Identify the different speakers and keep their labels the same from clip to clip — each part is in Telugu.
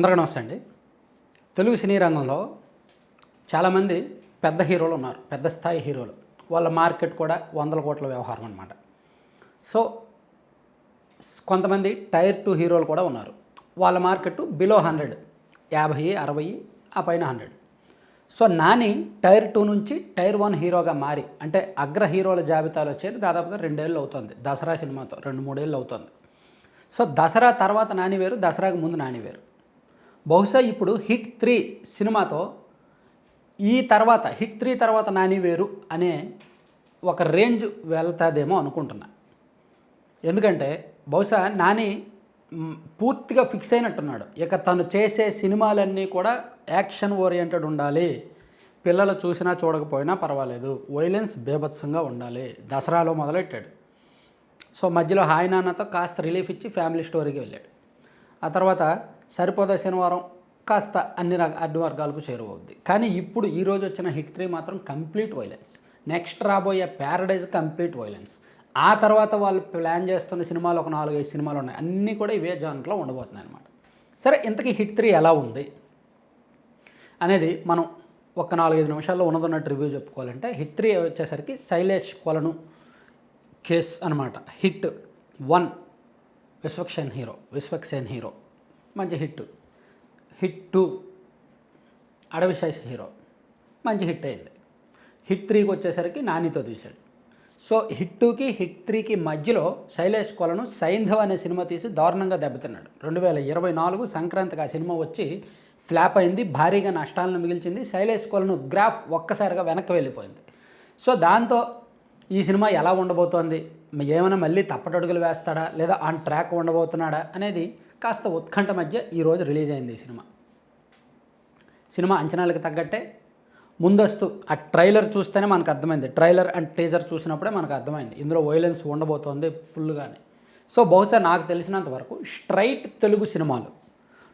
Speaker 1: అందరికీ నమస్తే అండి. తెలుగు సినీ రంగంలో చాలామంది పెద్ద హీరోలు ఉన్నారు పెద్ద స్థాయి హీరోలు. వాళ్ళ మార్కెట్ కూడా వందల కోట్ల వ్యవహారం అనమాట సో కొంతమంది టైర్ టూ హీరోలు కూడా ఉన్నారు. వాళ్ళ మార్కెట్ బిలో హండ్రెడ్ యాభై అరవై ఆ పైన hundred. So Nani tier two నుంచి టైర్ వన్ హీరోగా మారి అంటే అగ్ర హీరోల జాబితాలో వచ్చేది దాదాపుగా రెండేళ్ళు అవుతుంది. దసరా సినిమాతో రెండు మూడేళ్ళు అవుతుంది. సో దసరా తర్వాత నాని వేరు దసరాకు ముందు నాని వేరు. బహుశా ఇప్పుడు హిట్ త్రీ సినిమాతో ఈ తర్వాత హిట్ త్రీ తర్వాత నాని వేరు అనే ఒక రేంజ్ వెళ్తాదేమో అనుకుంటున్నా. ఎందుకంటే బహుశా నాని పూర్తిగా ఫిక్స్ అయినట్టున్నాడు. ఇక తను చేసే సినిమాలన్నీ కూడా యాక్షన్ ఓరియంటెడ్ ఉండాలి. పిల్లలు చూసినా చూడకపోయినా పర్వాలేదు. వైలెన్స్ బేభత్సంగా ఉండాలి. దసరాలో మొదలెట్టాడు. సో మధ్యలో హాయ్ నాన్నతో కాస్త రిలీఫ్ ఇచ్చి ఫ్యామిలీ స్టోరీకి వెళ్ళాడు. ఆ తర్వాత సరిపోదా శనివారం? కాస్త అన్ని రక అన్ని వర్గాలకు చేరువవుద్ది. కానీ ఇప్పుడు ఈరోజు వచ్చిన హిట్ త్రీ మాత్రం కంప్లీట్ వైలెన్స్. నెక్స్ట్ రాబోయే ప్యారడైజ్ కంప్లీట్ వైలెన్స్. ఆ తర్వాత వాళ్ళు ప్లాన్ చేస్తున్న సినిమాలు ఒక నాలుగైదు సినిమాలు ఉన్నాయి. అన్నీ కూడా ఇవే జాన్లో ఉండబోతున్నాయి అనమాట సరే ఇంతకీ హిట్ త్రీ ఎలా ఉంది? అనేది మనం ఒక నాలుగైదు నిమిషాల్లో ఉన్నదన్నట్టు రివ్యూ చెప్పుకోవాలంటే హిట్ త్రీ వచ్చేసరికి శైలేష్ కొలను కేస్ అనమాట hit one Vishwaksen hero Vishwaksen hero. మంచి hit hit two Adivi Sesh hero. మంచి హిట్ అయింది. హిట్ త్రీకి వచ్చేసరికి నానితో తీశాడు. సో హిట్ టూకి హిట్ త్రీకి మధ్యలో శైలేష్ కొలను సైంధవ్ అనే సినిమా తీసి దారుణంగా దెబ్బతిన్నాడు. రెండు వేల ఇరవై నాలుగు సంక్రాంతికి ఆ సినిమా వచ్చి ఫ్లాప్ అయింది. భారీగా నష్టాలను మిగిల్చింది. శైలేష్ కొలను గ్రాఫ్ ఒక్కసారిగా వెనక్కి వెళ్ళిపోయింది. సో దాంతో ఈ సినిమా ఎలా ఉండబోతోంది? ఏమైనా మళ్ళీ తప్పటడుగులు వేస్తాడా? లేదా ఆన్ ట్రాక్ ఉండబోతున్నాడా? అనేది కాస్త ఉత్కంఠ మధ్య ఈరోజు రిలీజ్ అయింది ఈ సినిమా. సినిమా అంచనాలకు తగ్గట్టే ముందస్తు ఆ ట్రైలర్ చూస్తేనే మనకు అర్థమైంది. ట్రైలర్ అండ్ టీజర్ చూసినప్పుడే మనకు అర్థమైంది. ఇందులో వైలెన్స్ ఉండబోతోంది ఫుల్గానే. సో బహుశా నాకు తెలిసినంత వరకు స్ట్రైట్ తెలుగు సినిమాలు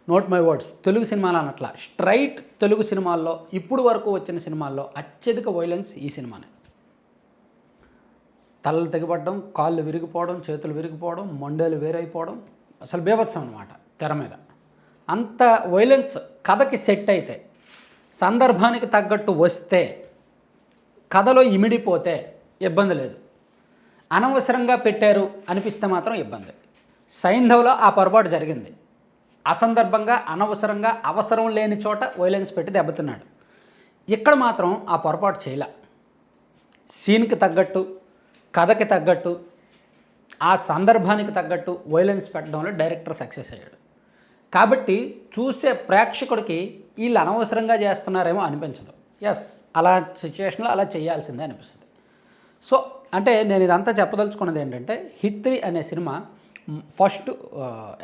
Speaker 1: నోట్ మై వర్డ్స్ తెలుగు సినిమాలు అనట్లా స్ట్రైట్ తెలుగు సినిమాల్లో ఇప్పుడు వరకు వచ్చిన సినిమాల్లో అత్యధిక వైలెన్స్ ఈ సినిమానే. తలలు తెగిపడడం కాళ్ళు విరిగిపోవడం చేతులు విరిగిపోవడం మొండేలు వేరైపోవడం అసలు బీభత్సం అనమాట తెర మీద. అంత వైలెన్స్ కథకి సెట్ అయితే సందర్భానికి తగ్గట్టు వస్తే కథలో ఇమిడిపోతే ఇబ్బంది లేదు. అనవసరంగా పెట్టారు అనిపిస్తే మాత్రం ఇబ్బంది. సైంధవ్లో ఆ పొరపాటు జరిగింది. అసందర్భంగా అనవసరంగా అవసరం లేని చోట వైలెన్స్ పెట్టి దెబ్బతిన్నాడు. ఇక్కడ మాత్రం ఆ పొరపాటు చేయలే. సీన్కి తగ్గట్టు కథకి తగ్గట్టు ఆ సందర్భానికి తగ్గట్టు వైలెన్స్ పెట్టడంలో డైరెక్టర్ సక్సెస్ అయ్యాడు. కాబట్టి చూసే ప్రేక్షకుడికి వీళ్ళు అనవసరంగా చేస్తున్నారేమో అనిపించదు. ఎస్ అలా సిచ్యువేషన్లో అలా చేయాల్సిందే అనిపిస్తుంది. సో అంటే నేను ఇదంతా చెప్పదలుచుకున్నది ఏంటంటే హిట్ త్రీ అనే సినిమా ఫస్ట్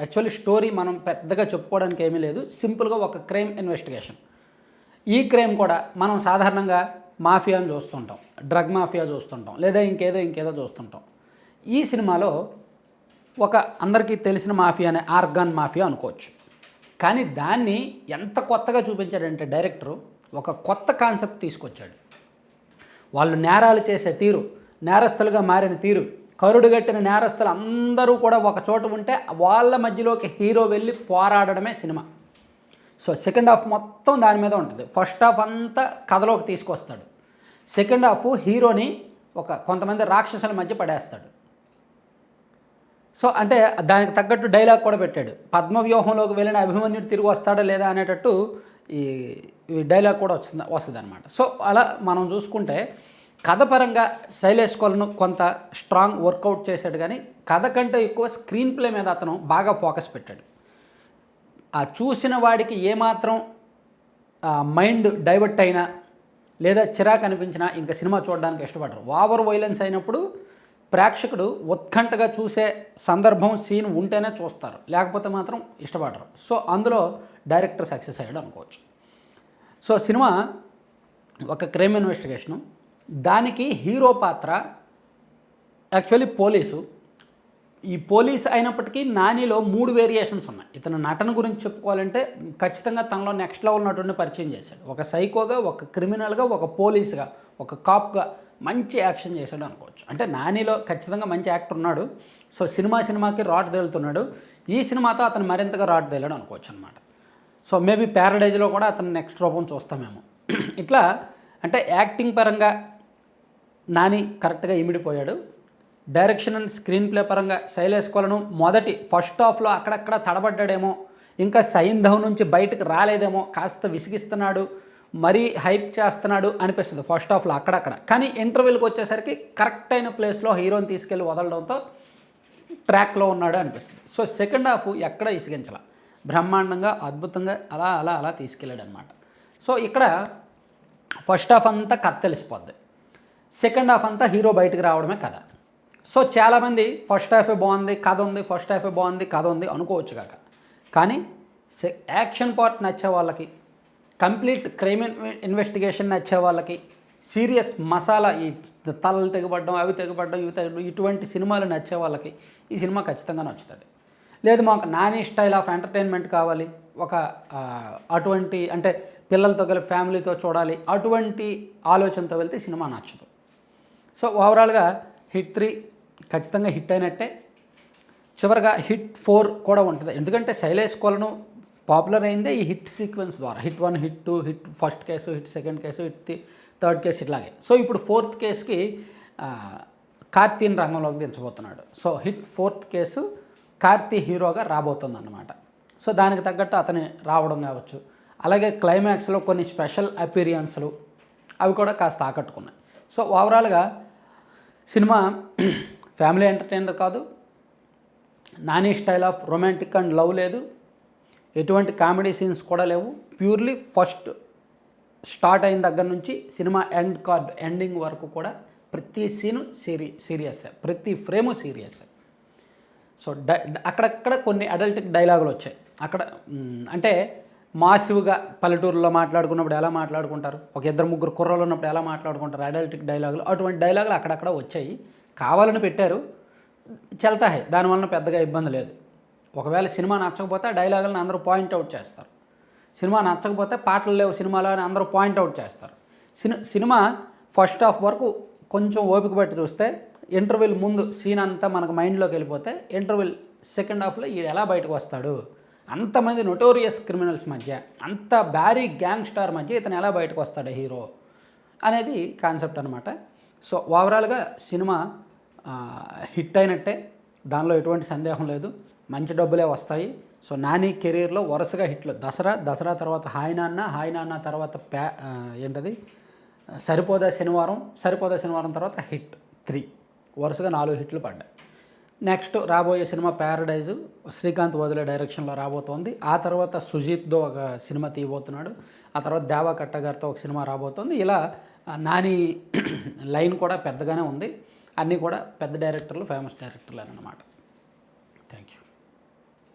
Speaker 1: యాక్చువల్లీ స్టోరీ మనం పెద్దగా చెప్పుకోవడానికి ఏమీ లేదు. సింపుల్గా ఒక క్రైమ్ ఇన్వెస్టిగేషన్ ఈ క్రైమ్ కూడా మనం సాధారణంగా మాఫియాని చూస్తుంటాం. డ్రగ్ మాఫియా చూస్తుంటాం. లేదా ఇంకేదో ఇంకేదో చూస్తుంటాం. ఈ సినిమాలో ఒక అందరికీ తెలిసిన మాఫియా అనే ఆర్గాన్ మాఫియా అనుకోవచ్చు. కానీ దాన్ని ఎంత కొత్తగా చూపించాడంటే డైరెక్టరు ఒక కొత్త కాన్సెప్ట్ తీసుకొచ్చాడు. వాళ్ళు నేరాలు చేసే తీరు నేరస్తులుగా మారిన తీరు కరుడుగట్టిన నేరస్తులు అందరూ కూడా ఒక చోట ఉంటే వాళ్ళ మధ్యలోకి హీరో వెళ్ళి పోరాడడమే సినిమా. సో సెకండ్ హాఫ్ మొత్తం దాని మీద ఉంటుంది. ఫస్ట్ హాఫ్ అంతా కథలోకి తీసుకొస్తాడు. సెకండ్ హాఫ్ హీరోని ఒక కొంతమంది రాక్షసుల మధ్య పడేస్తాడు. సో అంటే దానికి తగ్గట్టు డైలాగ్ కూడా పెట్టాడు. పద్మ వ్యూహంలోకి వెళ్ళిన అభిమన్యుడు తిరిగి వస్తాడా లేదా అనేటట్టు ఈ డైలాగ్ కూడా వస్తుంది వస్తుంది అనమాట సో అలా మనం చూసుకుంటే కథ పరంగా శైలేష్ కొలను కొంత స్ట్రాంగ్ వర్కౌట్ చేశాడు కానీ కథ కంటే ఎక్కువ స్క్రీన్ ప్లే మీద అతను బాగా ఫోకస్ పెట్టాడు. ఆ చూసిన వాడికి ఏమాత్రం మైండ్ డైవర్ట్ అయినా లేదా చిరాకు అనిపించినా ఇంకా సినిమా చూడడానికి ఇష్టపడరు. ఓవర్ వైలెన్స్ అయినప్పుడు ప్రేక్షకుడు ఉత్కంఠగా చూసే సందర్భం సీన్ ఉంటేనే చూస్తారు. లేకపోతే మాత్రం ఇష్టపడరు. సో అందులో డైరెక్టర్ సక్సెస్ అయ్యాడు అనుకోవచ్చు. సో సినిమా ఒక క్రైమ్ ఇన్వెస్టిగేషను. దానికి హీరో పాత్ర యాక్చువల్లీ పోలీసు ఈ పోలీస్ అయినప్పటికీ నానిలో మూడు వేరియేషన్స్ ఉన్నాయి. ఇతను నటన గురించి చెప్పుకోవాలంటే ఖచ్చితంగా తనలో నెక్స్ట్ లెవెల్ నటుడిని పరిచయం చేశాడు. ఒక సైకోగా ఒక క్రిమినల్గా ఒక పోలీస్గా ఒక కాప్గా మంచి యాక్షన్ చేశాడు అనుకోవచ్చు. అంటే నానిలో ఖచ్చితంగా మంచి యాక్టర్ ఉన్నాడు. సో సినిమా సినిమాకి రాట్ తేలుతున్నాడు. ఈ సినిమాతో అతను మరింతగా రాట్ తేలాడు అనుకోవచ్చు అనమాట సో మేబీ ప్యారడైజ్లో కూడా అతను నెక్స్ట్ రూపం చూస్తామేమో. ఇట్లా అంటే యాక్టింగ్ పరంగా నాని కరెక్ట్గా ఇమిడిపోయాడు. డైరెక్షన్ అండ్ స్క్రీన్ ప్లే పరంగా శైలేష్ కొలను మొదటి ఫస్ట్ హాఫ్లో అక్కడక్కడ తడబడ్డాడేమో ఇంకా సైంధవ్ నుంచి బయటకు రాలేదేమో కాస్త విసిగిస్తున్నాడు మరీ హైప్ చేస్తున్నాడు అనిపిస్తుంది ఫస్ట్ హాఫ్లో అక్కడక్కడ. కానీ ఇంటర్వ్యూలకు వచ్చేసరికి కరెక్ట్ అయిన ప్లేస్లో హీరోని తీసుకెళ్ళి వదలడంతో ట్రాక్లో ఉన్నాడు అనిపిస్తుంది. సో సెకండ్ హాఫ్ ఎక్కడ ఇసిగించాల బ్రహ్మాండంగా అద్భుతంగా అలా అలా అలా తీసుకెళ్ళాడు అనమాట సో ఇక్కడ ఫస్ట్ హాఫ్ అంతా కథ తెలిసిపోద్ది. సెకండ్ హాఫ్ అంతా హీరో బయటకు రావడమే కథ. సో చాలామంది ఫస్ట్ హాఫే బాగుంది కథ ఉంది ఫస్ట్ హాఫే బాగుంది కథ ఉంది అనుకోవచ్చు కాక. కానీ యాక్షన్ పార్ట్ నచ్చే వాళ్ళకి కంప్లీట్ క్రైమ్ ఇన్వెస్టిగేషన్ నచ్చే వాళ్ళకి సీరియస్ మసాలా ఈ తలలు తెగబడడం అవి తెగబడడం ఇవి తెగబడడం ఇటువంటి సినిమాలు నచ్చే వాళ్ళకి ఈ సినిమా ఖచ్చితంగా నచ్చుతుంది. లేదు మాకు నాని స్టైల్ ఆఫ్ ఎంటర్టైన్మెంట్ కావాలి ఒక అటువంటి అంటే పిల్లలతో కలిపి ఫ్యామిలీతో చూడాలి అటువంటి ఆలోచనతో వెళ్తే సినిమా నచ్చదు. సో ఓవరాల్గా హిట్ త్రీ ఖచ్చితంగా హిట్ అయినట్టే. చివరిగా హిట్ ఫోర్ కూడా ఉంటుంది. ఎందుకంటే శైలేష్ కొలను పాపులర్ అయిందే ఈ హిట్ సీక్వెన్స్ ద్వారా. Hit one hit two hit first case hit second case hit third case ఇట్లాగే. సో ఇప్పుడు ఫోర్త్ కేసుకి కార్తీని రంగంలోకి దించబోతున్నాడు. So hit fourth case Karthi హీరోగా రాబోతుంది అన్నమాట సో దానికి తగ్గట్టు అతని రావడం కావచ్చు. అలాగే క్లైమాక్స్లో కొన్ని స్పెషల్ అపీరియన్స్లు అవి కూడా కాస్త ఆకట్టుకున్నాయి. సో ఓవరాల్గా సినిమా ఫ్యామిలీ ఎంటర్టైనర్ కాదు. Nani style of romantic and love లేదు. ఎటువంటి కామెడీ సీన్స్ కూడా లేవు. ప్యూర్లీ ఫస్ట్ స్టార్ట్ అయిన దగ్గర నుంచి సినిమా ఎండ్ కార్డ్ ఎండింగ్ వరకు కూడా ప్రతి సీను సీరి సీరియస్ ప్రతి ఫ్రేము సీరియస్ సో డై అక్కడక్కడ కొన్ని అడల్టిక్ డైలాగులు వచ్చాయి. అక్కడ అంటే మాసివ్గా పల్లెటూరులో మాట్లాడుకున్నప్పుడు ఎలా మాట్లాడుకుంటారు? ఒక ఇద్దరు ముగ్గురు కుర్రలు ఉన్నప్పుడు ఎలా మాట్లాడుకుంటారు? అడల్టిక్ డైలాగులు అటువంటి డైలాగులు అక్కడక్కడ వచ్చాయి. కావాలని పెట్టారు. చెల్తాయి దానివలన పెద్దగా ఇబ్బంది లేదు. ఒకవేళ సినిమా నచ్చకపోతే ఆ డైలాగులను అందరూ పాయింట్అవుట్ చేస్తారు. సినిమా నచ్చకపోతే పాటలు లేవు సినిమాలో అని అందరూ పాయింట్అవుట్ చేస్తారు. సినిమా సినిమా ఫస్ట్ హాఫ్ వరకు కొంచెం ఓపిక పట్టి చూస్తే ఇంటర్వెల్ ముందు సీన్ అంతా మనకు మైండ్లోకి వెళ్ళిపోతే ఇంటర్వెల్ సెకండ్ హాఫ్లో ఈడు ఎలా బయటకు వస్తాడు? అంతమంది నొటోరియస్ క్రిమినల్స్ మధ్య అంత బ్యారీ గ్యాంగ్ స్టార్ మధ్య ఇతను ఎలా బయటకు వస్తాడు హీరో అనేది కాన్సెప్ట్ అనమాట సో ఓవరాల్గా సినిమా హిట్ అయినట్టే దానిలో ఎటువంటి సందేహం లేదు. మంచి డబ్బులే వస్తాయి. సో నాని కెరీర్లో వరుసగా హిట్లు. దసరా దసరా తర్వాత హాయ్ నాన్న హాయ్ నాన్న తర్వాత ప్యా ఏంటది? సరిపోదా శనివారం సరిపోదా శనివారం తర్వాత హిట్ త్రీ. వరుసగా నాలుగు హిట్లు పడ్డాయి. నెక్స్ట్ రాబోయే సినిమా ప్యారడైజ్ శ్రీకాంత్ వదిలే డైరెక్షన్లో రాబోతోంది. ఆ తర్వాత సుజీత్తో ఒక సినిమా తీయబోతున్నాడు. ఆ తర్వాత దేవా కట్టగారితో ఒక సినిమా రాబోతోంది. ఇలా నాని లైన్ కూడా పెద్దగానే ఉంది. అన్నీ కూడా పెద్ద డైరెక్టర్లు ఫేమస్ డైరెక్టర్లు అన్నమాట థ్యాంక్ యూ